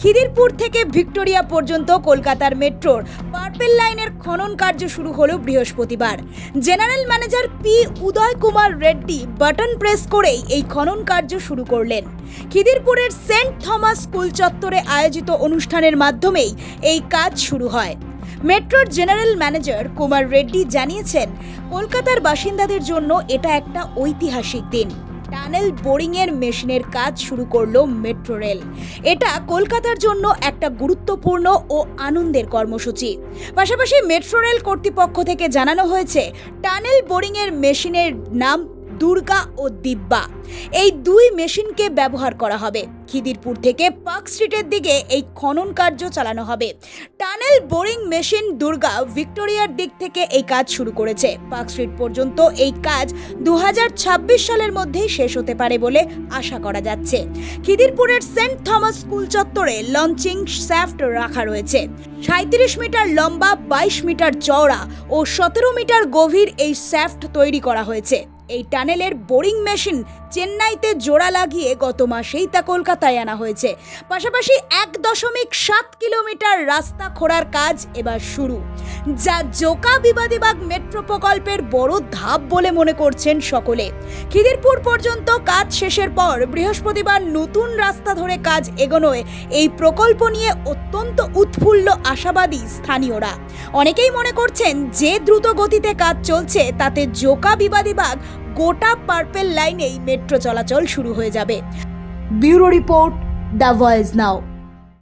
খিদিরপুর থেকে ভিক্টোরিয়া পর্যন্ত কলকাতার মেট্রোর পার্পেল লাইনের খনন কার্য শুরু হলো বৃহস্পতিবার। General manager P Uday Kumar Reddy button press করেই এই খনন কার্য শুরু করলেন। খিদিরপুরের সেন্ট থমাস স্কুল চত্বরে আয়োজিত অনুষ্ঠানের মাধ্যমেই এই কাজ শুরু হয়। মেট্রোর জেনারেল ম্যানেজার কুমার রেড্ডি জানিয়েছেন, কলকাতার বাসিন্দাদের জন্য এটা একটা ঐতিহাসিক দিন। টানেল বোরিংয়ের মেশিনের কাজ শুরু করল মেট্রো রেল। এটা কলকাতার জন্য একটা গুরুত্বপূর্ণ ও আনন্দের কর্মসূচি। পাশাপাশি মেট্রো রেল কর্তৃপক্ষ থেকে জানানো হয়েছে টানেল বোরিংয়ের মেশিনের নাম দুর্গা ও দিব্যা। এই দুই মেশিনকে ব্যবহার করা হবে। খিদিরপুর থেকে পার্ক স্ট্রিটের দিকে এই খনন কার্য চালানো হবে। টানেল বোরিং মেশিন দুর্গা ভিক্টোরিয়ার দিক থেকে এই কাজ শুরু করেছে। পার্ক স্ট্রিট পর্যন্ত এই কাজ দু হাজার ছাব্বিশ সালের মধ্যেই শেষ হতে পারে বলে আশা করা যাচ্ছে। খিদিরপুরের সেন্ট থমাস স্কুল চত্বরে লঞ্চিং শ্যাফট রাখা রয়েছে। সাঁত্রিশ মিটার লম্বা, বাইশ মিটার চওড়া ও সতেরো মিটার গভীর এই শ্যাফট তৈরি করা হয়েছে। এই টানেলের বোরিং মেশিন চেন্নাইতে জোড়া লাগিয়ে গত মাসেই তা কলকাতায় আনা হয়েছে। পাশাপাশি এক দশমিক সাত কিলোমিটার রাস্তা খোঁড়ার কাজ এবার শুরু। যা জোকা বিবাদীবাগ মেট্রো প্রকল্পের বড় ধাপ বলে মনে করছেন সকলে। খিদিরপুর পর্যন্ত কাজ শেষের পর বৃহস্পতিবার নতুন রাস্তা ধরে কাজ এগোনোয় এই প্রকল্প নিয়ে অত্যন্ত উৎফুল্ল আশাবাদী স্থানীয়রা। অনেকেই মনে করছেন যে দ্রুত গতিতে কাজ চলছে, তাতে জোকা বিবাদীবাগ গোটা পার্পেল লাইনেই মেট্রো চলাচল শুরু হয়ে যাবে। Bureau report the voice now.